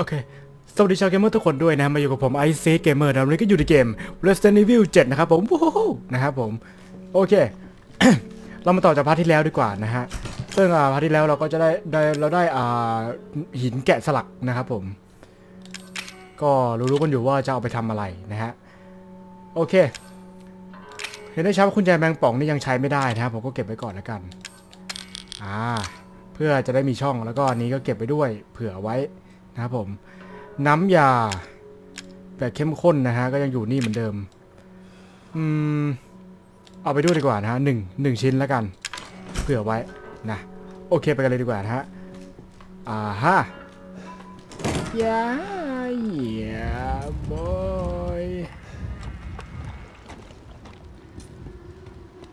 โอเค สวัสดีชาวเกมเมอร์ทุกคนด้วยนะ มาอยู่กับผมไอซีเกมเมอร์นะวันนี้ก็อยู่ในเกม Resident Evil 7 นะครับผมวู้ฮู้นะครับผม โอเค เรามาต่อจากพาร์ทที่แล้วดีกว่านะฮะ ซึ่งอ่าพาร์ทที่แล้วเราก็จะได้ได้เราได้อ่าหินแกะสลักนะครับผม ก็รู้ๆกันอยู่ว่าจะเอาไปทำอะไรนะฮะ โอเค เห็นได้ชัดว่าคุณยายแมงป่องนี่ยังใช้ไม่ได้นะครับผมก็เก็บไว้ก่อนแล้วกัน อ่า เพื่อจะได้มีช่องแล้วก็อันนี้ก็เก็บไปด้วย เผื่อไว้ นะครับผม น้ำยาแบบเข้มข้นนะฮะก็ยังอยู่นี่เหมือนเดิม อืม เอาไปด้วยดีกว่านะฮะหนึ่งหนึ่งชิ้นแล้วกัน เผื่อไว้นะ โอเคไปกันเลยดีกว่านะฮะ อ่าฮะยาเยาบอย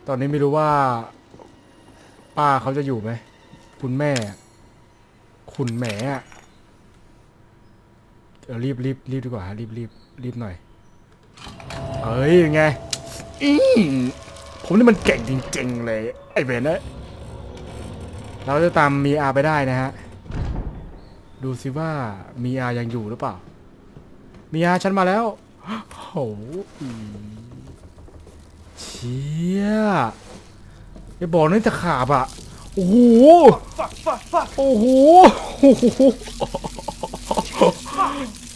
ตอนนี้ไม่รู้ว่า ป้าเขาจะอยู่ไหม คุณแม่ คุณแม่ เออรีบรีบรีบดีกว่าฮะรีบรีบรีบหน่อย เอ้ยยังไงอีผมนี่มันเก่งจริง ๆ เลย ไอ้เวนเอ้ยเราจะตามมีอาไปได้นะฮะ ดูสิว่ามีอายังอยู่หรือเปล่า มีอาฉันมาแล้วโอ้โหเชี่ยอย่าบอกนั่จะขาบอะ โอ้โห โอ้โห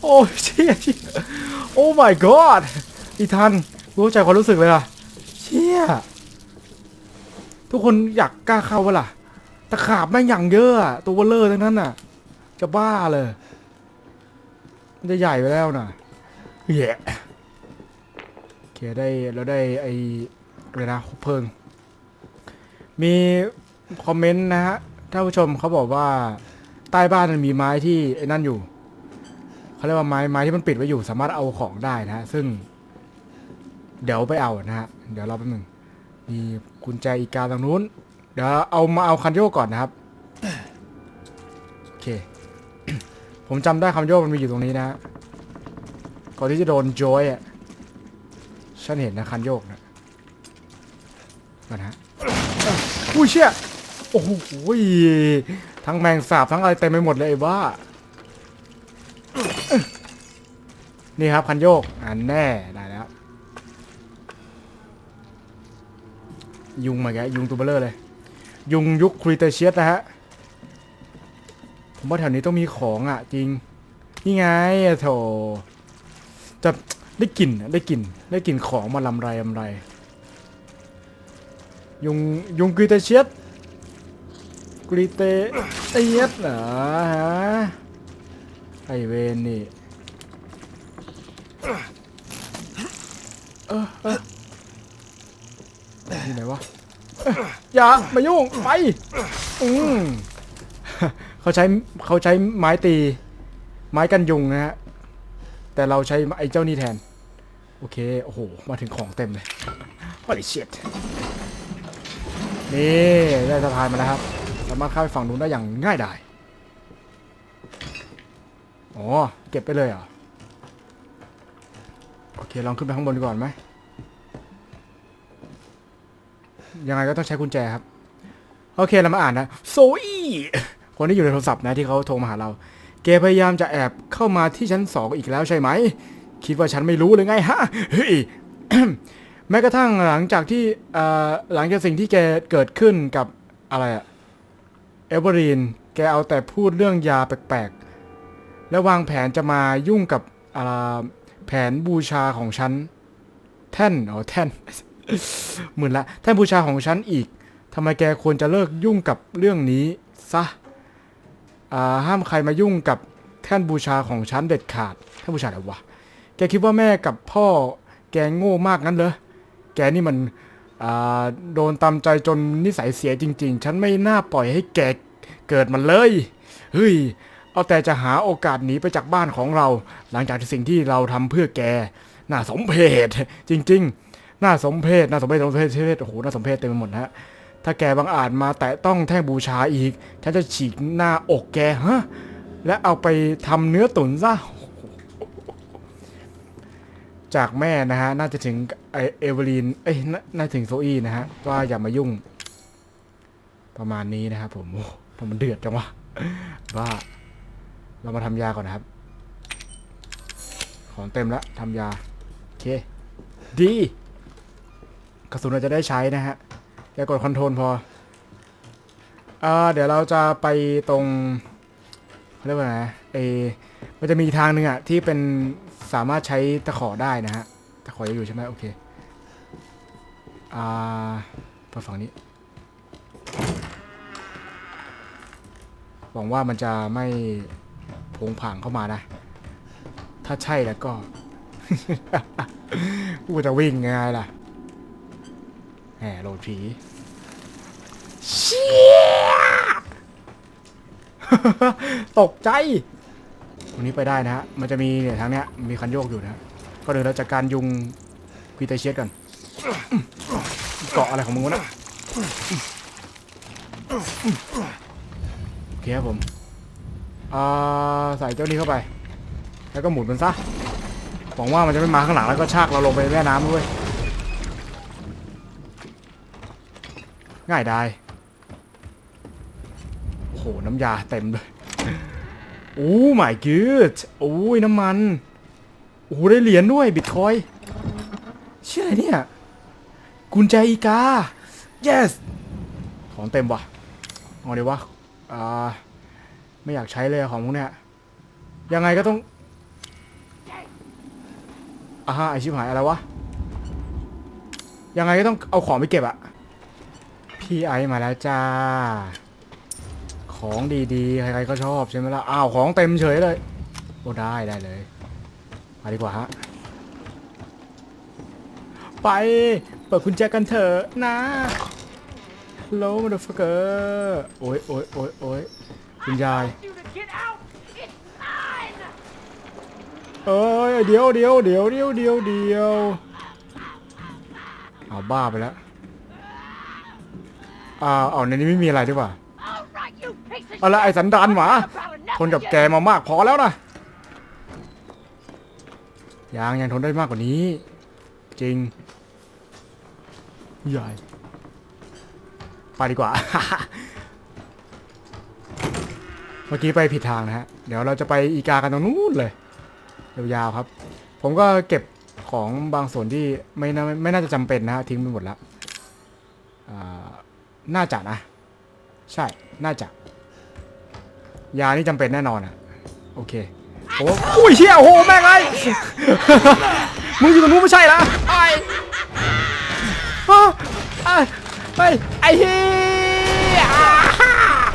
โอ้เชี่ยชี่ยโอ้ my god อีทันรู้ใจความรู้สึกเลยอะเชี่ยทุกคนอยากกล้าเข้าวะล่ะตะขาบแม่งอย่างเยอะอะตัวเบลเลอร์ทั้งนั้นน่ะ จะบ้าเลย มันจะใหญ่ไปแล้วน่ะเหี้ยโอเคได้เราได้ไออะไรนะเพิง มีคอมเมนต์นะฮะท่านผู้ชมเขาบอกว่า ใต้บ้านมันมีไม้ที่ไอ้นั่นอยู่ เขาเรียกว่าไม้ไม้ที่มันปิดไว้อยู่สามารถเอาของได้นะฮะซึ่ง เดี๋ยวไปเอานะฮะเดี๋ยวรอแป๊บหนึงมีกุญแจอีกาตรงนู้น เดี๋ยวเอามาเอาคันโยกก่อนนะครับโอเค ผมจำได้คันโยกมันมีอยู่ตรงนี้นะก่อนที่จะโดนโจยอะฉันเห็นนะคันโยกนะก่อนะฮะอุ้ยเชี่ยโอ้โหทั้งแมงสาบทั้งอะไรเต็มไปหมดเลยไอ้บ้า นี่ครับคันโยกอันแน่ได้แล้ว ยุงมาแกยุงตัวเบลเลอร์เลย ยุงยุคครีเตเชียสนะฮะผมว่าแถวนี้ต้องมีของอะ จริง นี่ไงโถจะได้กลิ่นได้กลิ่นได้กลิ่นของมาลำไรลำไร ยุงยุงกรีเตเชียสกรีเตเชียสเหรอฮะไอเวนนี่ เออเออ ที่ไหนวะเอ้ยอย่ามายุ่งไปอืมเขาใช้เขาใช้ไม้ตี ไม้กันยุงนะฮะแต่เราใช้ไอ้เจ้านี่แทน โอเคโอ้โหมาถึงของเต็มเลย holy shit นี่ได้สะพานมาแล้วครับสามารถข้ามไปฝั่งนู้นได้อย่างง่ายดายอ๋อเก็บไปเลยเหรอโอเคลองขึ้นไปข้างบนก่อนไหม ยังไงก็ต้องใช้กุญแจครับ โอเคเรามาอ่านนะโซอี้คนที่อยู่ในโทรศัพท์นะที่เขาโทรมาหาเราเกพยายามจะแอบเข้ามาที่ชั้นสองอีกแล้วใช่ไหม คิดว่าฉันไม่รู้เลยไงฮะเฮ้ยแม้กระทั่งหลังจากที่หลังจากสิ่งที่แกเกิดขึ้นกับอะไรอะเอเวอรีนแกเอาแต่พูดเรื่องยาแปลกๆ และวางแผนจะมายุ่งกับอ่าแผนบูชาของฉัน แท่นอ๋อแท่น หมื่นละท่านบูชาของฉันอีกทำไมแกควรจะเลิกยุ่งกับเรื่องนี้ซะห้ามใครมายุ่งกับท่านบูชาของฉันเด็ดขาดท่านบูชาอะไรวะแกคิดว่าแม่กับพ่อแกโง่มากงั้นเหรอแกนี่มันโดนตามใจจนนิสัยเสียจริง ๆ ฉันไม่น่าปล่อยให้แกเกิดมันเลยเฮ้ยเอาแต่จะหาโอกาสหนีไปจากบ้านของเรา หลังจากที่สิ่งที่เราทำเพื่อแกน่าสมเพชจริง ๆ น่าสมเพชน่าสมเพชน่าสมเพชโอ้โหน่าสมเพชเต็มไปหมดฮะถ้าแกบังอาจมาแตะต้องแท่งบูชาอีกฉันจะฉีกหน้าอกแกฮะและเอาไปทำเนื้อตุ๋นซะจากแม่นะฮะน่าจะถึงไอเอเวอรีนเอ้ยนาน่าถึงโซอี้นะฮะว่าอย่ามายุ่ง ประมาณนี้นะครับผมโอ้ทำมันเดือดจังวะว่าเรามาทำยาก่อนนะครับ ของเต็มแล้วทำยา โอเค ดี กระสุนเราจะได้ใช้นะฮะอย่ากดคอนโทรลพออ่าเดี๋ยวเราจะไปตรงเขาเรียกว่าไงเอมันจะมีทางหนึ่งอะที่เป็นสามารถใช้ตะขอได้นะฮะตะขอยังอยู่ใช่ไหมโอเคอ่าไปฝั่งนี้หวังว่ามันจะไม่โผงผางเข้ามานะ ถ้าใช่แล้วก็ กูจะวิ่งไงล่ะ แหมโหลดผีเชี่ยตกใจตรงนี้ไปได้นะฮะ มันจะมีเนี่ยทางเนี้ยมีคันโยกอยู่นะฮะก็เดี๋ยวเราจัดการยุงพีเตเชียสกัน เกาะอะไรของมึงวะนะโอเคครับผมอ่าใส่เจ้านี้เข้าไป แล้วก็หมุนมันซะหวังว่ามันจะไม่มาข้างหลังแล้วก็ชากเราลงไปแม่น้ำด้วย ง่ายได้โอ้โหน้ำยาเต็มเลยโอ้ my god โอ้ยน้ำมันโอ้ได้เหรียญด้วยบิตคอยเชื่ออะไรเนี่ยกุญแจอีกา yes ของเต็มว่ะเอาเดี๋ยววะอ่าไม่อยากใช้เลยของพวกเนี้ยยังไงก็ต้องอ่าฮะไอชิบหายอะไรวะยังไงก็ต้องเอาของไปเก็บอะ พี่ไอมาแล้วจ้า ของดีๆ ใครๆก็ชอบใช่ไหมล่ะ อ้าว ของเต็มเฉยเลย โอ้ได้ได้เลยมาดีกว่าฮะ ไป เปิดกุญแจกันเถอะนะ Hello motherfucker โอ้ยโอ้ยโอ้ยโอ้ยคุณยายเอ้ยเดี๋ยวเดี๋ยวเดี๋ยวเดี๋ยวเดี๋ยวเดี๋ยวเอาบ้าไปแล้ว อ่าเอาในนี้ไม่มีอะไรด้วยว่ะ All right, you piece of เอาละไอ้สันดานหมา shit! ทนกับแกมามากพอแล้วนะยังยังทนได้มากกว่านี้ จริงใหญ่ไปดีกว่า เมื่อกี้ไปผิดทางนะฮะ เดี๋ยวเราจะไปอีกากันตรงนู้นเลยยาวๆครับ ผมก็เก็บของบางส่วนที่ไม่น่าไม่น่าจะจำเป็นนะฮะทิ้งไปหมดแล้วอ่า น่าจะนะ ใช่ น่าจะ ยานี่จำเป็นแน่นอนอะโอเคโอ้อุ้ยเชี่ยโอ้โหแม่งไอ้มึงอยู่ตรงนู้นไม่ใช่ละไอ้อ้าวไอ้ไอ้ไอ้เฮีย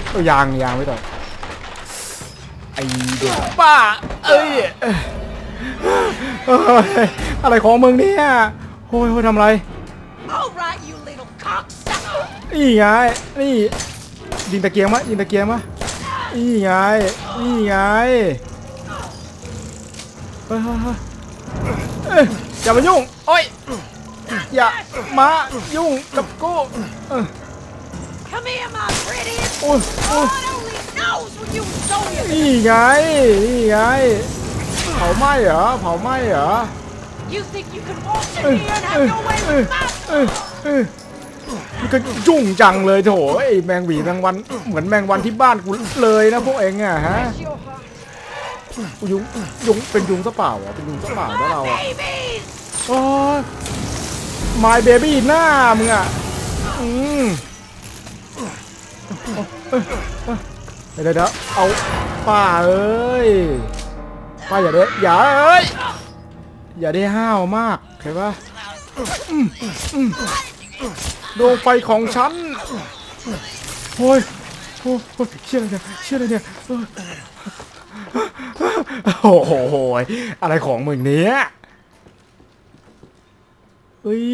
เอายางยางไว้ต่อนไอ้เด็กป้าเอ้ยเอ้ยอะไรของมึงเนี่ยโอ้ยโอ้ยทำอะไร นี่ไง นี่ ยิงตะเกียงมะยิงตะเกียงมะนี่ไง นี่ไงเฮ้ยเฮ้ยเฮ้ยเอ้ยอย่ามายุ่ง โอ้ย อย่ามายุ่งกับกูเอ้ย Come here, my pretty! โอ้ยโอ้ย God only knows what you so you นี่ไง นี่ไง เผาไหม้เหรอ เผาไหม้เหรอ You think you can walk in เอ้ย here and เอ้ย have your way เอ้ย with my เอ้ยเอ้ย มันก็ยุ่งจังเลยโถไอ้แมงหวีแมงวันเหมือนแมงวันที่บ้านกูเลยนะพวกเองอะฮะยุงยุงเป็นยุงซะเปล่าอะเป็นยุงซะเปล่าแล้วเราอะ Babies! โอ้ย my baby หน้ามึงอะอืมเดี๋ยวเดี๋ยวเอาป้าเอ้ยป้าอย่าได้อย่าเอ้ยอย่าได้ห้าวมากเข้าใจปะ ดวงไฟของฉันโอ้ยโอ้ยโอ้ยเชื่ออะไรเนี่ยเชื่ออะไรเนี่ยเออโอ้โหยอะไรของมึงเนี้ยเฮ้ย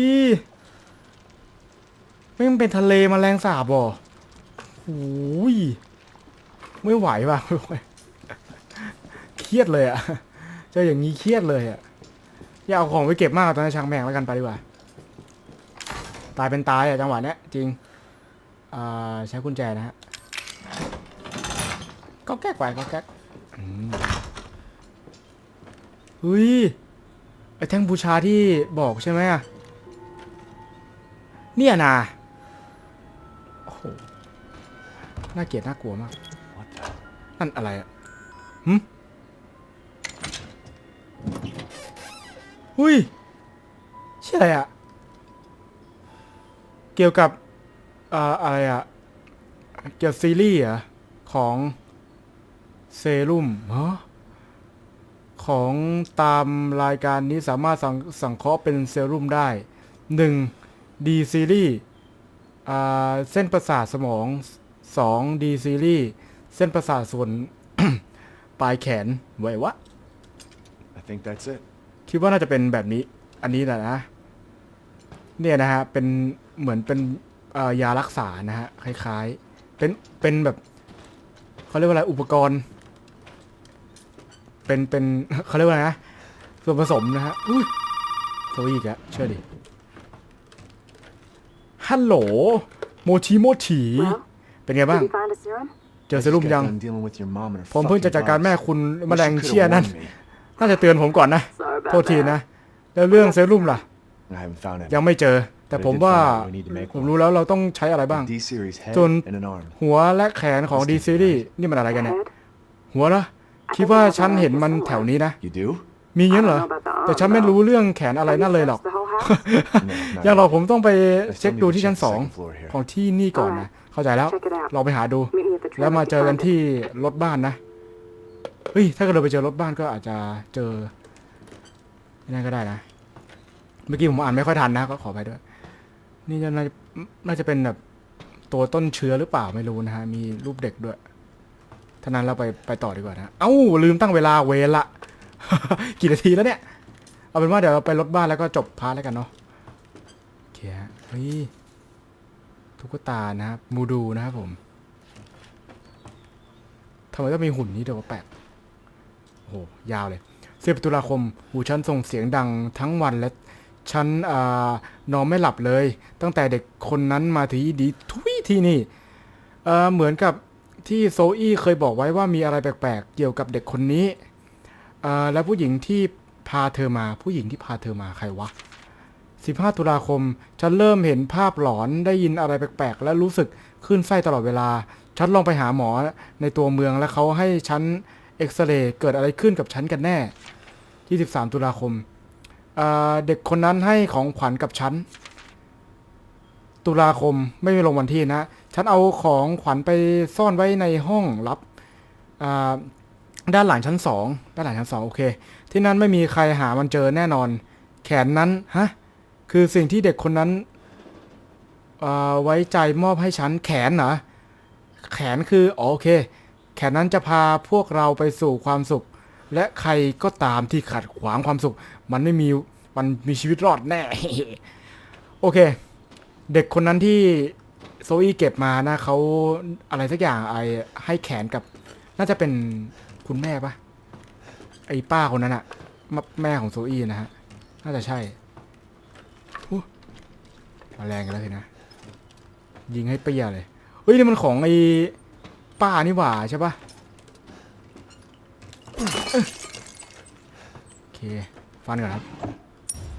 ไม่งเป็นทะเลแมาแรงสาบบ่โอ้ยไม่ไหวว่ะไม่ไหวเครียดเลยอะเจออย่างนี้เครียดเลยอะอย่าเอาของไปเก็บมากตอนนี้ช่างแม่งแล้วกันไปดีกว่าตายเป็นตายอะจังหวะเนี้ยจริงใช้กุญแจนะฮะก็แก๊กไปก็แก๊กเฮ้ยไอแท่งบูชาที่บอกใช่ไหมอะเนี่ยนะโอ้โหน่าเกลียดน่ากลัวมาก นั่นอะไรอะหึหุ้ยชื่ออะไรอะ เกี่ยวกับเอ่ออะไรอะเกี่ยวกับซีรีส์เหรอะของเซรุ่มฮะของตามรายการนี้สามารถสังสังเคราะห์เป็นเซรุ่มได้หนึ่งดีซีรีส์อ่าเส้นประสาทสมองสองดีซีรีส์เส้นประสาทส่วน ปลายแขนไว้วะ I think that's it. คิดว่าน่าจะเป็นแบบนี้ อันนี้แหละนะ เนี่ยนะฮะ เป็น เหมือนเป็นยารักษานะฮะคล้ายๆ เป็นเป็นแบบเขาเรียกว่าอะไรอุปกรณ์ เป็นเป็นเขาเรียกว่าอะไรนะส่วนผสมนะฮะอุ้ยโซอีกอะเชื่อดิฮัลโหลโมชิโมชิเป็นไงบ้างเจอเซรุ่มยังผมเพิ่งจะจัดการแม่คุณแมลงเชี่ยนั่นน่าจะเตือนผมก่อนนะโทษทีนะแล้วเรื่องเซรุ่มล่ะยังไม่เจอ แต่ผมว่า We need to make ผม one. รู้แล้วเราต้องใช้อะไรบ้าง D series head Don't- and an arm. หัวและแขนของ D series นี่มันอะไรกันเนี่ย Head? หัวเหรอคิดว่าฉันเห็นมันแถวนี้นะ You do? มีงั้นเหรอ I don't know about the แต่ฉันไม่รู้เรื่องแขนอะไรนั่นเลยหรอก Have you searched the whole house? No, not ยังหรอก yet. ผมต้องไป I เช็ค still ดู need to ที่ชั้น check ส the อง second floor here. ของที่นี่ก่อนนะ เข้าใจแล้ว Check it out. เราไปหาดู Meet me at the train แล้วมา if you เจอกัน find it. ที่รถบ้านนะ เฮ้ย ถ้าเกิดเราไปเจอรถบ้านก็อาจจะเจอนั่นก็ได้นะ เมื่อกี้ผมอ่านไม่ค่อยทันนะ ก็ขอไปด้วย นี่จะน่าน่าจะเป็นแบบตัวต้นเชื้อหรือเปล่าไม่รู้นะฮะ มีรูปเด็กด้วยท่านั้นเราไปไปต่อดีกว่านะ เอ้า ลืมตั้งเวลาเวรละ กี่นาทีแล้วเนี่ย เอาเป็นว่าเดี๋ยวเราไปรถบ้านแล้วก็จบพาร์ทแล้วกันเนาะโอเคฮะเฮ้ยตุ๊กตานะครับมูดูนะครับผมทำไมต้องมีหุ่นนี้เดี๋ยวว่าแปลกโอ้โหยาวเลยสิบตุลาคม หูฉันส่งเสียงดังทั้งวันและ ฉันอนอนไม่หลับเลย ตั้งแต่เด็กคนนั้นมาที่ดีทุยที่นี่เหมือนกับที่โซอี้เคยบอกไว้ว่ามีอะไรแปลกๆ เกี่ยวกับเด็กคนนี้ และผู้หญิงที่พาเธอมา ผู้หญิงที่พาเธอมาใครวะ 15 ตุลาคม ฉันเริ่มเห็นภาพหลอนได้ยินอะไรแปลกๆ และรู้สึกขึ้นไส้ตลอดเวลา ฉันลองไปหาหมอในตัวเมืองแล้วเขาให้ฉันเอ็กซเรย์เกิดอะไรขึ้นกับฉันกันแน่ 23 ตุลาคม เด็กคนนั้นให้ของขวัญกับฉัน ตุลาคมไม่มีลงวันที่นะ ฉันเอาของขวัญไปซ่อนไว้ในห้องลับด้านหลังชั้นสองด้านหลังชั้นสองโอเค ที่นั่นไม่มีใครหามันเจอแน่นอน แขนนั้นฮะคือสิ่งที่เด็กคนนั้นไว้ใจมอบให้ฉันแขนเหรอแขนคืออ๋อโอเค แขนนั้นจะพาพวกเราไปสู่ความสุข และใครก็ตามที่ขัดขวางความสุข มันไม่มีมันมีชีวิตรอดแน่ โอเค เด็กคนนั้นที่โซอี้เก็บมานะเขาอะไรสักอย่างไอให้แขนกับ น่าจะเป็นคุณแม่ปะไอป้าคนนั้นอะแม่ของโซอี้นะฮะ น่าจะใช่มาแรงกันแล้วสินะ ยิงให้เปียเลยเฮ้ยนี่มันของไอป้านี่หว่าใช่ปะ โอเค ฟันก่อนครับ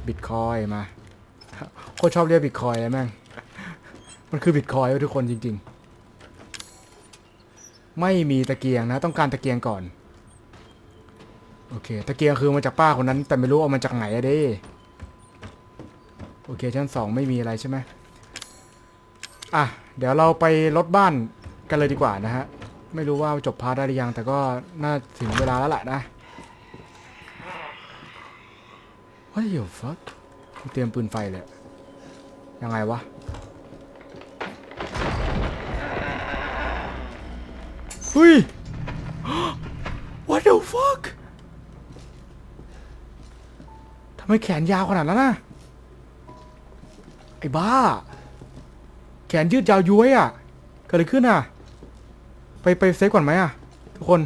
บิตคอยมาโคตรชอบเรียกบิตคอยเลยแม่ง มันคือบิตคอยทุกคนจริง ๆ ไม่มีตะเกียงนะ ต้องการตะเกียงก่อน โอเค ตะเกียงคือมาจากป้าคนนั้น แต่ไม่รู้เอามาจากไหนอะเด้โอเคชั้นสองไม่มีอะไรใช่ไหมอะ เดี๋ยวเราไปรถบ้านกันเลยดีกว่านะฮะ ไม่รู้ว่าจบพาร์ทได้หรือยัง แต่ก็น่าถึงเวลาแล้วแหละนะ What the fuck เตรียมปืนไฟเลย ยังไงวะ เฮ้ย What the fuck ทำไมแขนยาวขนาดนั้นน่ะ ไอ้บ้า แขนยืดยาวย้วยอะ เกิดอะไรขึ้นอะ ไปไปเซฟก่อนไหมอะ ทุกคน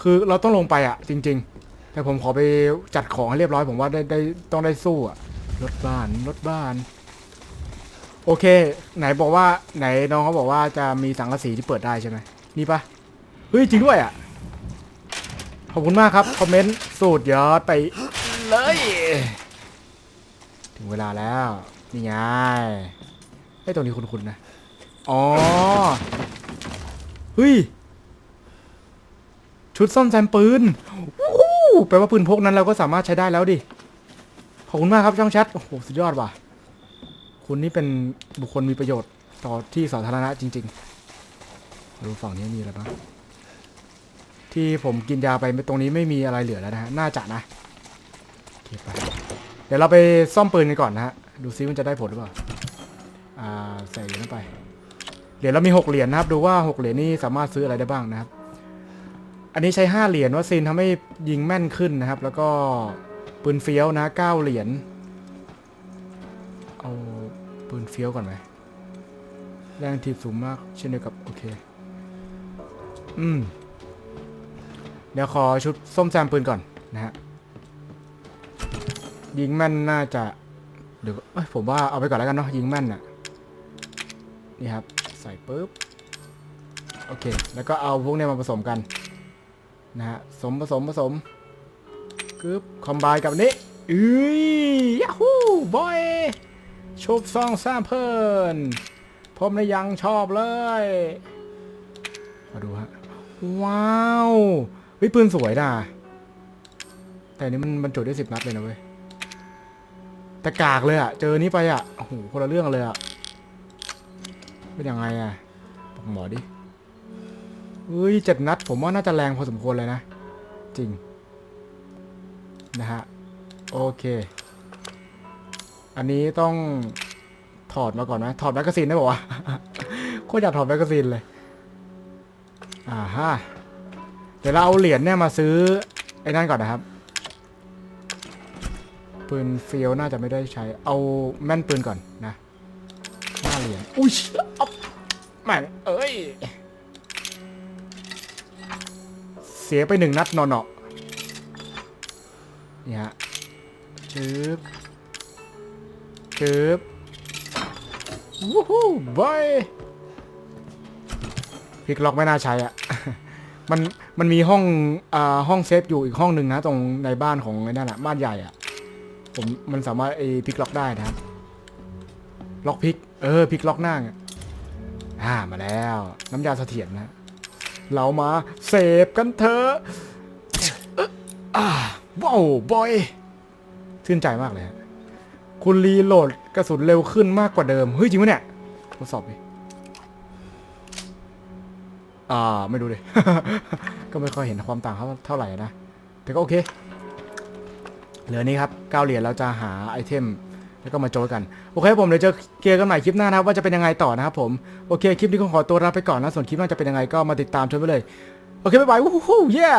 คือเราต้องลงไปอะ จริง ๆ แต่ผมขอไปจัดของให้เรียบร้อย ผมว่าได้ได้ต้องได้สู้อะรถบ้านรถบ้าน โอเค ไหนบอกว่า ไหนน้องเขาบอกว่าจะมีสังกะสีที่เปิดได้ใช่ไหมนี่ปะเฮ้ยจริงด้วยอะขอบคุณมากครับ คอมเมนต์ สูตรยอดไปเลย ถึงเวลาแล้ว นี่ไงไอ้ตรงนี้คุณๆนะ อ๋อ เฮ้ย ชุดซ่อมแซมปืนวู้ฮู้แปลว่าปืนพกนั้นเราก็สามารถใช้ได้แล้วดิ ขอบคุณมากครับช่องแชท โอ้โห สุดยอดว่ะ คุณนี่เป็นบุคคลมีประโยชน์ต่อที่สาธารณะจริงๆดูฝั่งนี้มีอะไรบ้าง ที่ผมกินยาไปตรงนี้ไม่มีอะไรเหลือแล้วนะฮะ น่าจะนะโอเคไป เดี๋ยวเราไปซ่อมปืนกันก่อนนะฮะ ดูซิมันจะได้ผลหรือเปล่า อ่า ใส่เหรียญเข้าไป เหรียญเรามีหกเหรียญนะครับ ดูว่าหกเหรียญนี่สามารถซื้ออะไรได้บ้างนะครับ อันนี้ใช้ห้าเหรียญวัคซีนทำให้ยิงแม่นขึ้นนะครับ แล้วก็ปืนเฟี้ยวนะเก้าเหรียญเอาปืนเฟี้ยวก่อนไหมแรงถีบสูงมาก เช่นเดียวกับ โอเค อืม เดี๋ยวขอชุดส้มแซมปืนก่อนนะฮะ ยิงแม่นน่าจะเดี๋ยวเอ้ยผมว่าเอาไปก่อนแล้วกันเนาะยิงแม่นน่ะ นี่ครับ ใส่ปุ๊บ โอเค แล้วก็เอาพวกนี้มาผสมกัน นะฮะ สมผสมผสมกึบคอมไบกับอันนี้อุ้ยยาฮูบอยชุบซองซามเพินผมนะยังชอบเลยมาดูฮะ ว้าววิปืนสวยนะแต่อันนี้มันบรรจุได้สิบนัดเลยนะเว้ยแต่กากเลยอะเจอนี้ไปอะโอ้โหคนละเรื่องเลยอะ เป็นยังไงอะบอกหมอดิเฮ้ยเจ็ดนัด ผมว่าน่าจะแรงพอสมควรเลยนะ จริง นะฮะ โอเค อันนี้ต้องถอดมาก่อนไหมถอดแมกกาซีนได้ป่าวะโคตรอยากถอดแมกกาซีนเลย อ่าฮะเดี๋ยวเราเอาเหรียญเนี่ยมาซื้อ ไอ้นั่นก่อนนะครับ ปืนเฟียวน่าจะไม่ได้ใช้ เอาแม่นปืนก่อนนะ เหรียญอุ้ยอ๊อบแม่งเอ้ย เสียไปหนึ่งนัดนอนเนาะนี่ฮะจึ๊บจึ๊บวู้ฮู้บอยพลิกล็อกไม่น่าใช้อะ มันมันมีห้องอ่าห้องเซฟอยู่อีกห้องหนึ่งนะ ตรงในบ้านของไอ้นั่นอะบ้านใหญ่อะ ผมมันสามารถไอ้พลิกล็อกได้นะครับ ล็อกพลิก เออพลิกล็อกหน้าอะอ่ามาแล้ว น้ำยาเสถียรนะ เรามาเสพกันเถอะอ่าว้าวบอยชื่นใจมากเลยคุณรีโหลดกระสุนเร็วขึ้นมากกว่าเดิม เฮ้ย จริงปะเนี่ยทดสอบดิอ่า ไม่รู้เลยก็ไม่ค่อยเห็นความต่างเท่าเท่าไหร่นะ แต่ก็โอเค เหลือนี้ครับเกาเหรียญเราจะหาไอเทม แล้วก็มาโจยกันโอเคผมเดี๋ยวเจอเกมกันใหม่คลิปหน้านะครับว่าจะเป็นยังไงต่อนะครับผมโอเคคลิปนี้ก็ขอตัวลาไปก่อนนะส่วนคลิปหน้าจะเป็นยังไงก็มาติดตามชมไปเลยโอเคบ๊ายบายวู้ฮู้เย้